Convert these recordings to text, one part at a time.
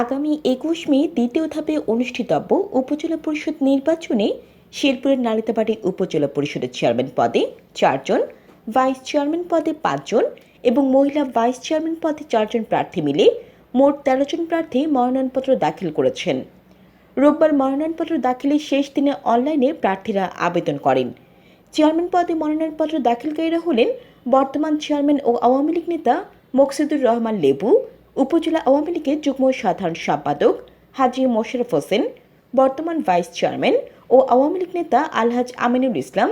আগামী একুশ মে দ্বিতীয় ধাপে অনুষ্ঠিতব্য উপজেলা পরিষদ নির্বাচনে শেরপুরের নালিতাবাড়ি উপজেলা পরিষদের চেয়ারম্যান পদে চারজন, ভাইস চেয়ারম্যান পদে পাঁচজন এবং মহিলা ভাইস চেয়ারম্যান পদে চারজন প্রার্থী মিলে মোট তেরো জন প্রার্থী মনোনয়নপত্র দাখিল করেছেন। রোববার মনোনয়নপত্র দাখিলের শেষ দিনে অনলাইনে প্রার্থীরা আবেদন করেন। চেয়ারম্যান পদে মনোনয়নপত্র দাখিলকারীরা হলেন বর্তমান চেয়ারম্যান ও আওয়ামী লীগ নেতা মকসিদুর রহমান লেবু উপজেলা আওয়ামী লীগের যুগ্ম সাধারণ সম্পাদক হাজি মোশারফ হোসেন, বর্তমান ভাইস চেয়ারম্যান ও আওয়ামী লীগ নেতা আলহাজ আমিনুল ইসলাম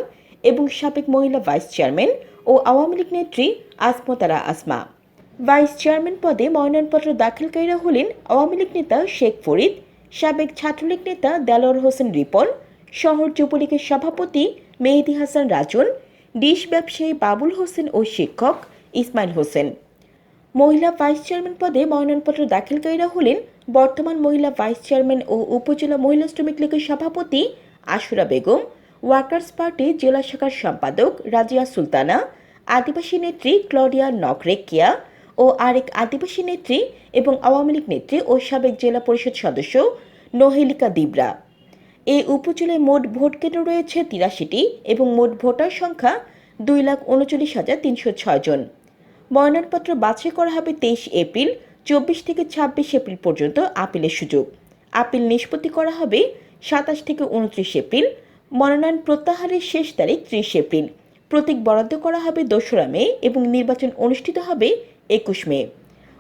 এবং সাবেক মহিলা ভাইস চেয়ারম্যান ও আওয়ামী লীগ নেত্রী আসমতারা আসমা। ভাইস চেয়ারম্যান পদে মনোনয়নপত্র দাখিলকারীরা হলেন আওয়ামী লীগ নেতা শেখ ফরিদ, সাবেক ছাত্রলীগ নেতা দেলোয়ার হোসেন রিপন, শহর যুবলীগের সভাপতি মেহেদি হাসান রাজন, ডিশ ব্যবসায়ী বাবুল হোসেন ও শিক্ষক ইসমাইল হোসেন। মহিলা ভাইস চেয়ারম্যান পদে মনোনয়নপত্র দাখিলকারীরা হলেন বর্তমান মহিলা ভাইস চেয়ারম্যান ও উপজেলা মহিলা শ্রমিক লীগের সভাপতি আশুরা বেগম, ওয়ার্কার্স পার্টি জেলা শাখার সম্পাদক রাজিয়া সুলতানা, আদিবাসী নেত্রী ক্লডিয়া নকরেকিয়া ও আরেক আদিবাসী নেত্রী এবং আওয়ামী লীগ নেত্রী ও সাবেক জেলা পরিষদ সদস্য নহেলিকা দিবরা। এই উপজেলায় মোট ভোট কেন্দ্র রয়েছে তিরাশিটি এবং মোট ভোটার সংখ্যা দুই লাখ উনচল্লিশ হাজার তিনশো ছয় জন। মনোনয়নপত্র বাছাই করা হবে তেইশ এপ্রিল, চব্বিশ থেকে ছাব্বিশ এপ্রিল পর্যন্ত আপিলের সুযোগ। আপিল নিষ্পত্তি করা হবে সাতাশ থেকে উনত্রিশ এপ্রিল, মনোনয়ন প্রত্যাহারের শেষ তারিখ ত্রিশ এপ্রিল। প্রতীক বরাদ্দ করা হবে দোসরা মে এবং নির্বাচন অনুষ্ঠিত হবে একুশ মে।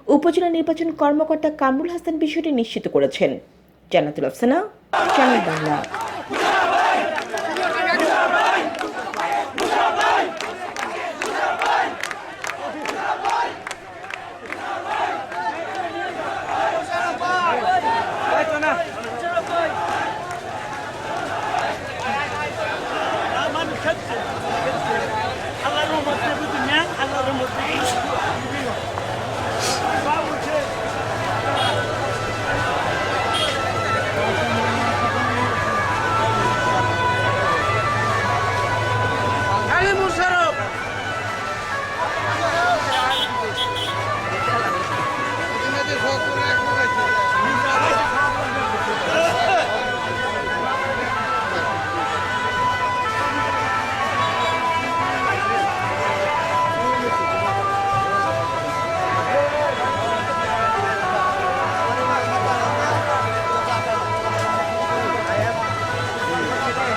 উপজেলা নির্বাচন কর্মকর্তা কামরুল হাসান বিষয়টি নিশ্চিত করেছেন। জানাতুল আফসানা, চ্যানেল বাংলা।